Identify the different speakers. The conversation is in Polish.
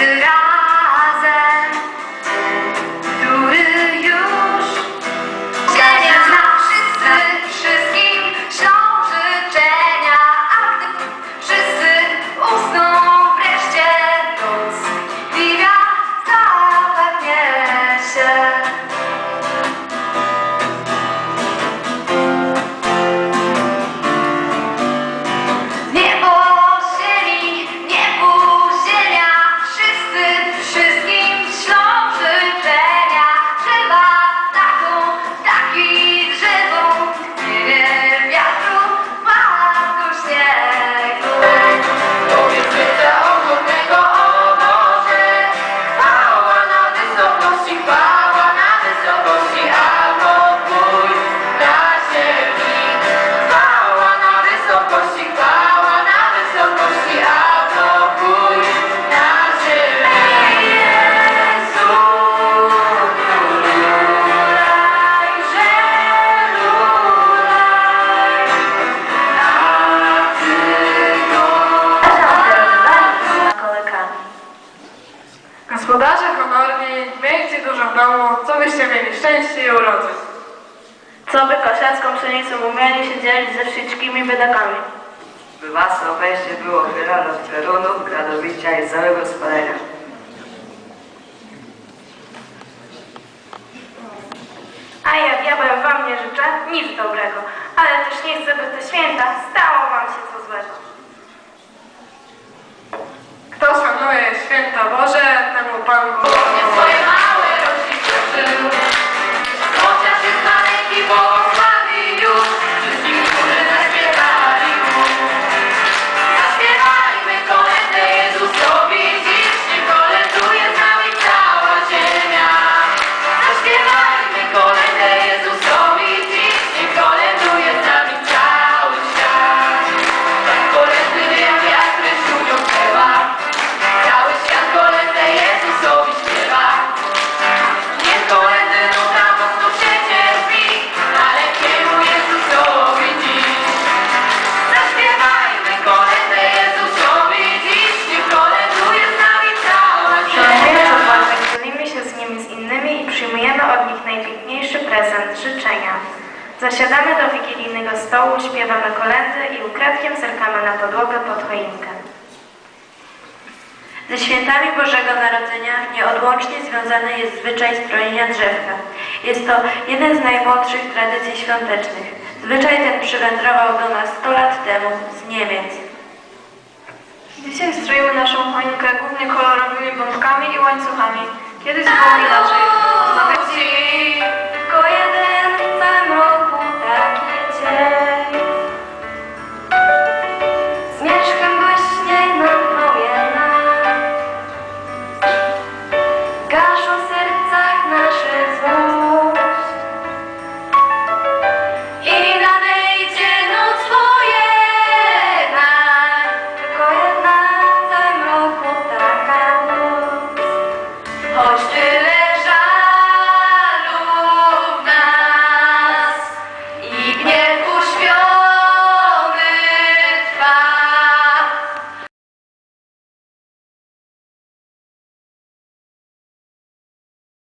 Speaker 1: do I?
Speaker 2: Gospodarze honorni, miejcie dużo w domu, co byście mieli szczęście i urody.
Speaker 3: Co by kosiarską pszenicą umieli się dzielić ze wszystkimi biedakami.
Speaker 4: by was na wejście było chylone od pierunów, gradobicia i całego spalenia.
Speaker 3: A ja diabeł wam nie życzę nic dobrego, ale też nie chcę, by te święta stało wam się co złego.
Speaker 2: Kto szanuje święta Boże, temu
Speaker 3: prezent, życzenia. Zasiadamy do wigilijnego stołu, śpiewamy kolendy i ukradkiem zerkamy na podłogę pod choinkę. Ze świętami Bożego Narodzenia nieodłącznie związany jest zwyczaj strojenia drzewka. Jest to jeden z najmłodszych tradycji świątecznych. Zwyczaj ten przywędrował do nas 100 lat temu z Niemiec.
Speaker 5: Dzisiaj stroimy naszą choinkę głównie kolorowymi bombkami i łańcuchami. Kiedyś było inaczej.